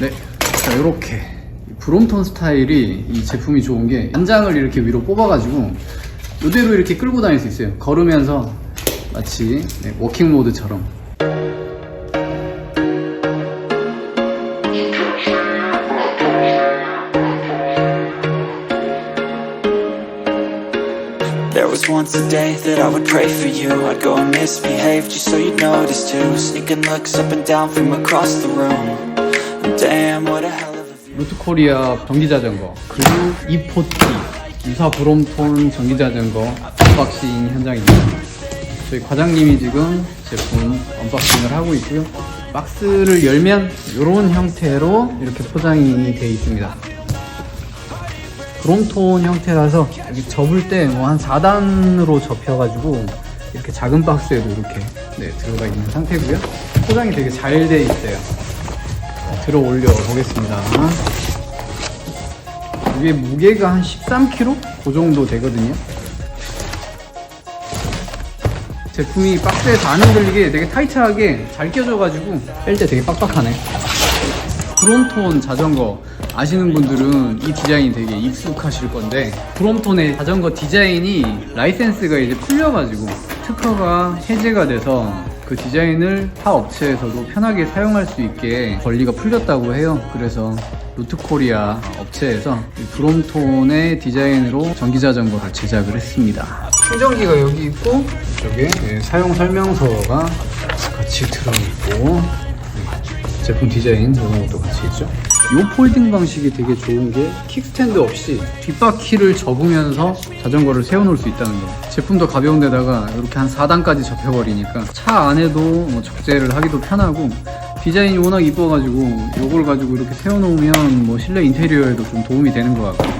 네. 자, 이렇게 브롬톤 스타일이 이 제품이 좋은 게 안장을 이렇게 위로 뽑아가지고 이대로 이렇게 끌고 다닐 수 있어요. 걸으면서 마치 네, 워킹 모드처럼. There was once a day that I would pray for you I'd go and misbehave just so you'd notice too Sneaking looks up and down from across the room 루트 코리아 전기자전거 그리고 이포티 유사 브롬톤 전기자전거 언박싱 현장입니다. 저희 과장님이 지금 제품 언박싱을 하고 있고요. 박스를 열면 이런 형태로 이렇게 포장이 되어 있습니다. 브롬톤 형태라서 여기 접을 때 뭐 한 4단으로 접혀가지고 이렇게 작은 박스에도 이렇게 네, 들어가 있는 상태고요. 포장이 되게 잘 되어 있어요. 들어 올려 보겠습니다. 이게 무게가 한 13kg? 그 정도 되거든요. 제품이 박스에서 안 흔들리게 되게 타이트하게 잘 껴져가지고 뺄 때 되게 빡빡하네. 브롬톤 자전거 아시는 분들은 이 디자인이 되게 익숙하실 건데 브롬톤의 자전거 디자인이 라이센스가 이제 풀려가지고 특허가 해제가 돼서 그 디자인을 타 업체에서도 편하게 사용할 수 있게 권리가 풀렸다고 해요. 그래서 루트코리아 업체에서 이 브롬톤의 디자인으로 전기자전거를 제작을 했습니다. 충전기가 여기 있고 이쪽에 예, 사용 설명서가 같이 들어있고 제품 디자인 이런 것도 같이 있죠. 이 폴딩 방식이 되게 좋은 게 킥스탠드 없이 뒷바퀴를 접으면서 자전거를 세워놓을 수 있다는 거. 제품도 가벼운 데다가 이렇게 한 4단까지 접혀버리니까 차 안에도 뭐 적재를 하기도 편하고 디자인이 워낙 이뻐가지고 이걸 가지고 이렇게 세워놓으면 뭐 실내 인테리어에도 좀 도움이 되는 것 같고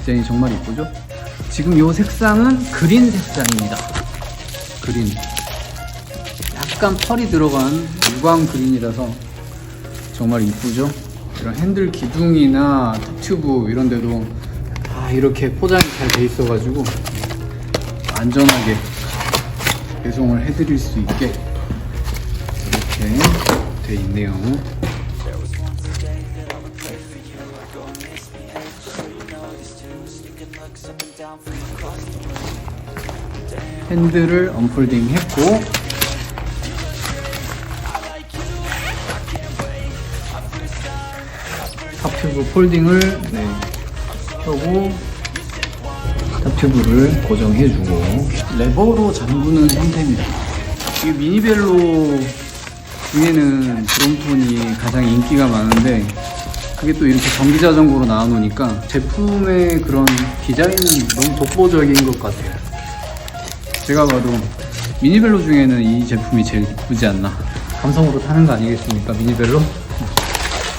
디자인이 정말 이쁘죠? 지금 이 색상은 그린 색상입니다. 그린. 약간 펄이 들어간 무광 그린이라서 정말 이쁘죠? 이런 핸들 기둥이나 탑튜브 이런 데도 다 이렇게 포장이 잘 돼 있어가지고 안전하게 배송을 해드릴 수 있게 이렇게 돼 있네요. 핸들을 언폴딩 했고 튜브 폴딩을 네, 펴고 탑튜브를 고정해주고 레버로 잠그는 형태입니다. 이 미니벨로 중에는 브롬톤이 가장 인기가 많은데 그게 또 이렇게 전기 자전거로 나와놓으니까 제품의 그런 디자인은 너무 독보적인 것 같아요. 제가 봐도 미니벨로 중에는 이 제품이 제일 이쁘지 않나 감성으로 타는 거 아니겠습니까 미니벨로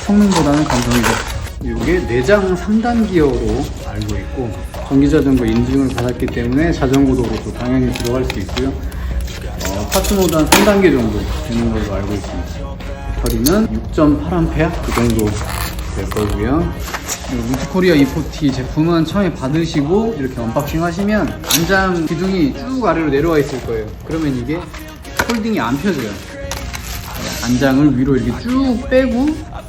성능보다는 감성이죠 이게 내장 3단 기어로 알고 있고 전기자전거 인증을 받았기 때문에 자전거 도로도 당연히 들어갈 수 있고요. 어, 파트 모드 한 3단계 정도 되는 걸로 알고 있습니다. 배터리는 6.8A 그 정도 될 거고요. 루트코리아 이포티 제품은 처음에 받으시고 이렇게 언박싱 하시면 안장 기둥이 쭉 아래로 내려와 있을 거예요. 그러면 이게 폴딩이 안 펴져요. 안장을 위로 이렇게 쭉 빼고 네,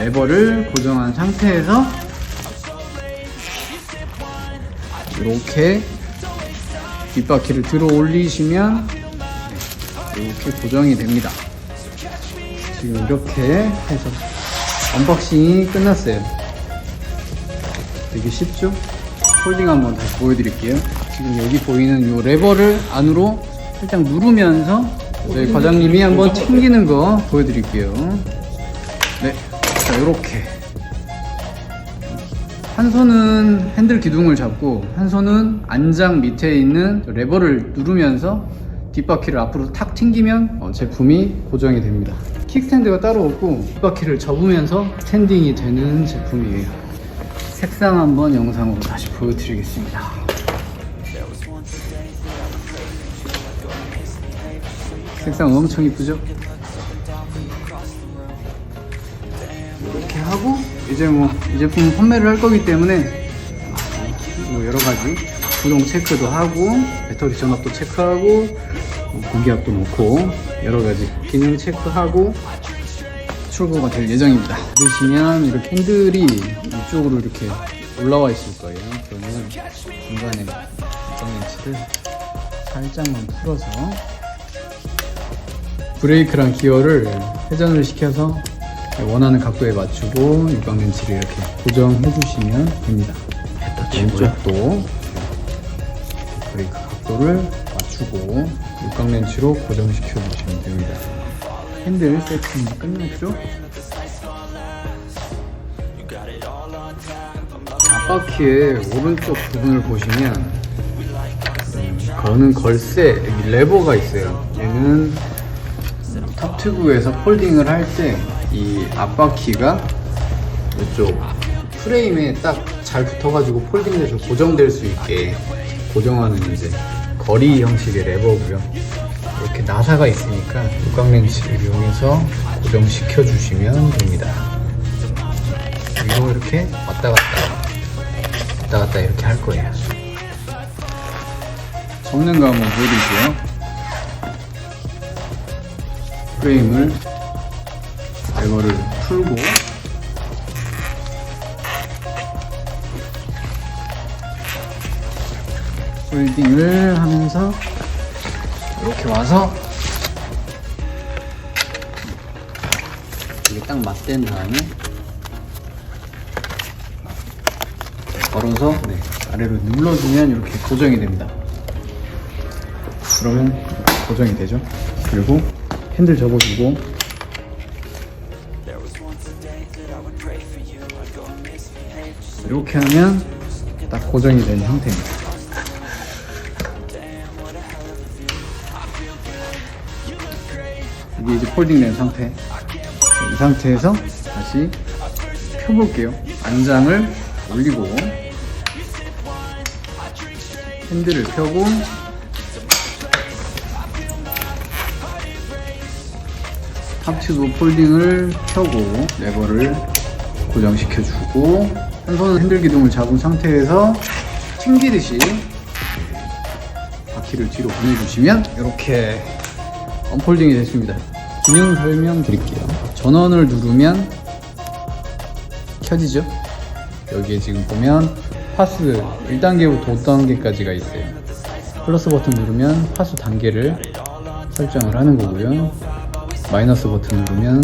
레버를 고정한 상태에서 이렇게 뒷바퀴를 들어 올리시면 네, 이렇게 고정이 됩니다 지금 이렇게 해서 언박싱이 끝났어요. 되게 쉽죠? 폴딩 한번 다시 보여드릴게요. 지금 여기 보이는 이 레버를 안으로 살짝 누르면서 저희 과장님이 한번 챙기는 거 보여드릴게요. 네, 자 이렇게 한 손은 핸들 기둥을 잡고 한 손은 안장 밑에 있는 레버를 누르면서 뒷바퀴를 앞으로 탁 튕기면 어, 제품이 고정이 됩니다. 킥스탠드가 따로 없고 뒷바퀴를 접으면서 스탠딩이 되는 제품이에요. 색상 한번 영상으로 다시 보여드리겠습니다. 색상 엄청 이쁘죠? 하고 이제 뭐 이 제품 판매를 할 거기 때문에 뭐 여러 가지 구동 체크도 하고 배터리 전압도 체크하고 뭐 공기압도 놓고 여러 가지 기능 체크하고 출고가 될 예정입니다. 누르시면 이렇게 핸들이 이쪽으로 이렇게 올라와 있을 거예요. 그러면 중간에 정렌치를 살짝만 풀어서 브레이크랑 기어를 회전을 시켜서 원하는 각도에 맞추고 육각렌치를 이렇게 고정해 주시면 됩니다. 왼쪽도 브레이크 각도를 맞추고 육각렌치로 고정시켜 주시면 됩니다. 핸들 세팅이 끝났죠? 앞바퀴의 오른쪽 부분을 보시면 음, 거는 걸쇠 레버가 있어요. 얘는 탑튜브에서 폴딩을 할때 이 앞바퀴가 이쪽 프레임에 딱 잘 붙어가지고 폴딩돼서 고정될 수 있게 고정하는 이제 거리 형식의 레버고요. 이렇게 나사가 있으니까 육각 렌치를 이용해서 고정시켜 주시면 됩니다. 위로 이렇게 왔다 갔다 왔다 갔다 이렇게 할 거예요. 거 한번 보여드릴게요. 프레임을 레버를 풀고 홀딩을 하면서 이렇게 와서 이게 딱 맞댄 다음에 걸어서 네, 아래로 눌러주면 이렇게 고정이 됩니다. 그러면 고정이 되죠. 그리고 핸들 접어주고 이렇게 하면 딱 고정이 된 형태입니다. 이게 이제 폴딩된 상태. 이 상태에서 다시 펴볼게요. 안장을 올리고 핸들을 펴고 탑튜브 폴딩을 펴고 레버를 고정시켜주고 한 손은 핸들 기둥을 잡은 상태에서 튕기듯이 바퀴를 뒤로 보내주시면 이렇게 언폴딩이 됐습니다. 기능 설명 드릴게요. 전원을 누르면 켜지죠? 여기에 지금 보면 파스 1단계부터 5단계까지가 있어요. 플러스 버튼 누르면 파스 단계를 설정을 하는 거고요. 마이너스 버튼 누르면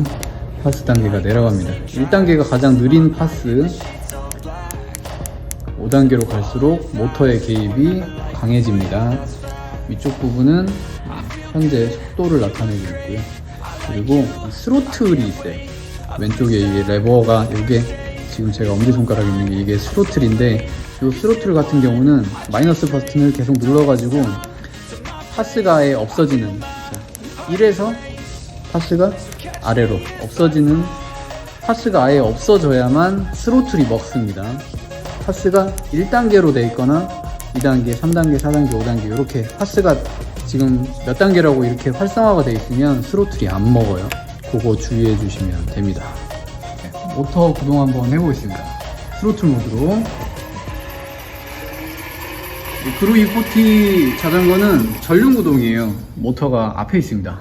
파스 단계가 내려갑니다. 1단계가 가장 느린 파스 5단계로 갈수록 모터의 개입이 강해집니다. 위쪽 부분은 현재 속도를 나타내고 있고요. 그리고 스로틀이 있어요. 왼쪽에 이게 레버가 이게 지금 제가 엄지손가락에 있는 게 이게 스로틀인데 이 스로틀 같은 경우는 마이너스 버튼을 계속 눌러가지고 파스가 아예 없어지는 자, 1에서 파스가 아래로 없어지는 파스가 아예 없어져야만 스로틀이 먹습니다. 파스가 1단계로 돼 있거나 2단계, 3단계, 4단계, 5단계 이렇게 파스가 지금 몇 단계라고 이렇게 활성화가 돼 있으면 스로틀이 안 먹어요. 그거 주의해 주시면 됩니다. 네, 모터 구동 한번 해보겠습니다. 스로틀 모드로. 이 그루이 40 자전거는 전륜 구동이에요. 모터가 앞에 있습니다.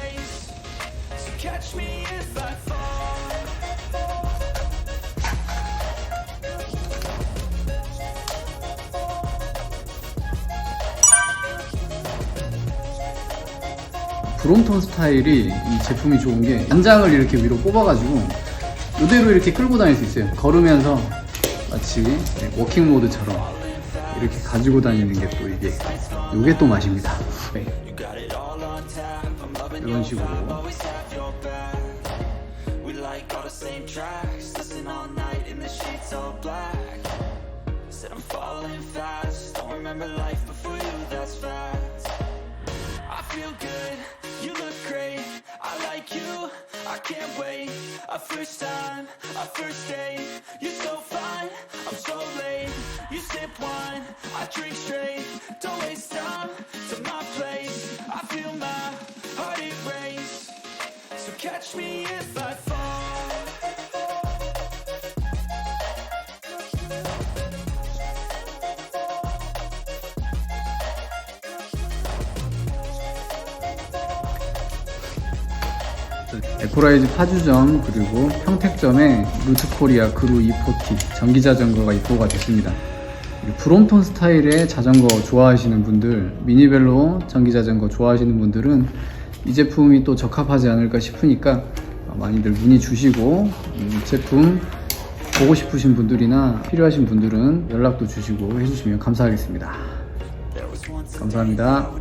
브롬톤 스타일이 이 제품이 좋은 게 안장을 이렇게 위로 뽑아가지고 이대로 이렇게 끌고 다닐 수 있어요. 걸으면서 마치 네, 워킹 모드처럼 이렇게 가지고 다니는 게 또 이게 이게 또 맛입니다. 네. 이런 식으로 that's facts. A first time, a first date. You're so fine, I'm so late. You sip wine, I drink straight. Don't waste time to my place. I feel my heart it race. So catch me if I fall. 에코라이즈 파주점 그리고 평택점에 루트코리아 그루 E40 전기자전거가 입고가 됐습니다. 브롬톤 스타일의 자전거 좋아하시는 분들, 미니벨로 전기자전거 좋아하시는 분들은 이 제품이 또 적합하지 않을까 싶으니까 많이들 문의 주시고 음, 제품 보고 싶으신 분들이나 필요하신 분들은 연락도 주시고 해주시면 감사하겠습니다. 감사합니다.